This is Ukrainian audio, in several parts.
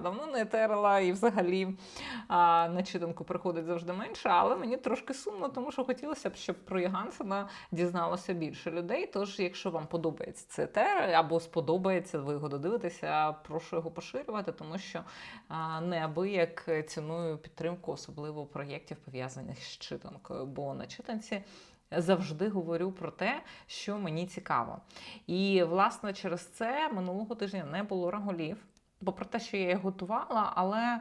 давно не етерила, і взагалі а, на читанку приходить завжди менше, але мені трошки сумно, тому що хотілося б, щоб про Ягансена дізналося більше людей. Тож, якщо вам подобається цей етер або сподобається, ви його додивитеся, прошу його поширювати, тому що а, неабияк ціную підтримку, особливо проєктів пов'язаних з читанкою, бо на читанці. Завжди говорю про те, що мені цікаво. І, власне, через це минулого тижня не було раголів. Попри те, що я їх готувала, але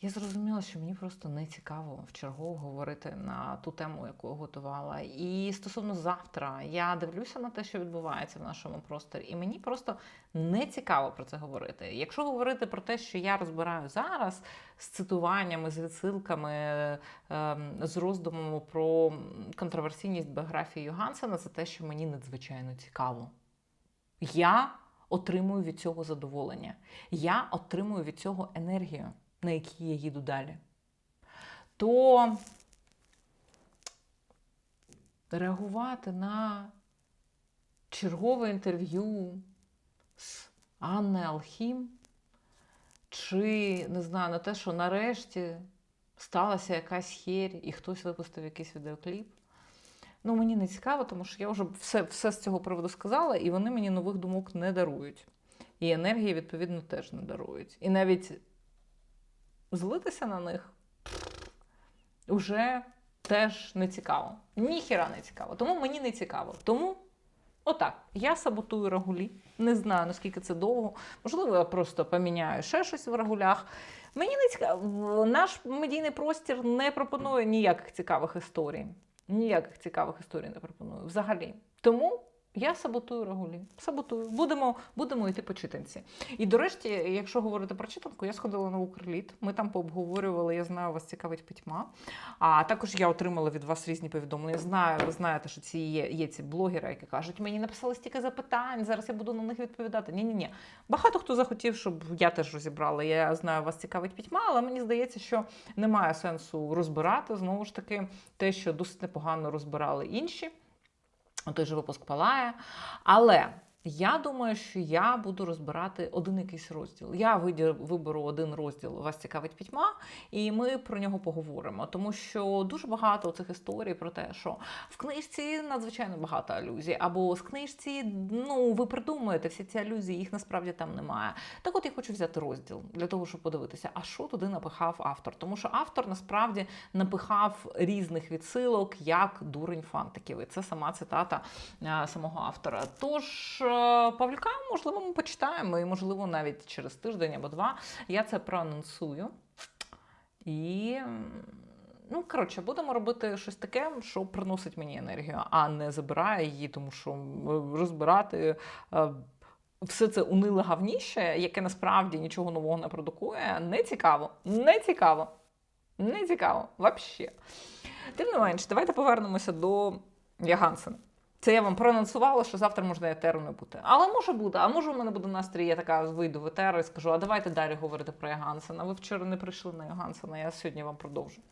я зрозуміла, що мені просто не цікаво вчергово говорити на ту тему, яку я готувала. І стосовно завтра, я дивлюся на те, що відбувається в нашому просторі, і мені просто не цікаво про це говорити. Якщо говорити про те, що я розбираю зараз з цитуваннями, з відсилками, ем, з роздумами про контроверсійність біографії Йогансена, це те, що мені надзвичайно цікаво. Я отримую від цього задоволення. Я отримую від цього енергію, на якій я їду далі. То реагувати на чергове інтерв'ю з Анною Алхім, чи не знаю, на те, що нарешті сталася якась херь, і хтось випустив якийсь відеокліп. Ну, мені не цікаво, тому що я вже все, все з цього приводу сказала, і вони мені нових думок не дарують. І енергії, відповідно, теж не дарують. І навіть злитися на них вже теж не цікаво. Ніхіра не цікаво. Тому мені не цікаво. Тому отак, я саботую рагулі. Не знаю, наскільки це довго. Можливо, я просто поміняю ще щось в рагулях. Мені не цікаво. Наш медійний простір не пропонує ніяких цікавих історій. Ніяких цікавих історій не пропоную взагалі. Тому я саботую рагулі. Саботую. Будемо, будемо йти по читанці. І до речі, якщо говорити про читанку, я сходила на Укрліт. Ми там пообговорювали, я знаю, вас цікавить пітьма. А також я отримала від вас різні повідомлення. Знаю, ви знаєте, що ці є, є ці блогери, які кажуть, мені написали стільки запитань, зараз я буду на них відповідати. Ні, ні, ні. Багато хто захотів, щоб я теж розібрала. Я знаю, вас цікавить пітьма, але мені здається, що немає сенсу розбирати знову ж таки те, що досить непогано розбирали інші. Той же випуск палає. Але я думаю, що я буду розбирати один якийсь розділ. Я виберу один розділ, вас цікавить пітьма, і ми про нього поговоримо. Тому що дуже багато цих історій про те, що в книжці надзвичайно багато алюзій, або з книжці, ну ви придумуєте всі ці алюзії, їх насправді там немає. Так от я хочу взяти розділ для того, щоб подивитися, а що туди напихав автор. Тому що автор насправді напихав різних відсилок, як дурень фантиків. І це сама цитата е, самого автора. Тож е, Павлюка, можливо, ми почитаємо, і можливо, навіть через тиждень або два я це проанонсую. І. Ну, коротше, будемо робити щось таке, що приносить мені енергію, а не забирає її, тому що розбирати е, все це униле гавніще, яке насправді нічого нового не продукує, не цікаво. Не цікаво. Не цікаво. Взагалі. Тим не менш, давайте повернемося до Ягансена. Це я вам проанонсувала, що завтра можна етеру не бути. Але може буде, а може у мене буде настрій, я така вийду в етеру і скажу, а давайте далі говорити про Йогансена. Ви вчора не прийшли на Йогансена, я сьогодні вам продовжу.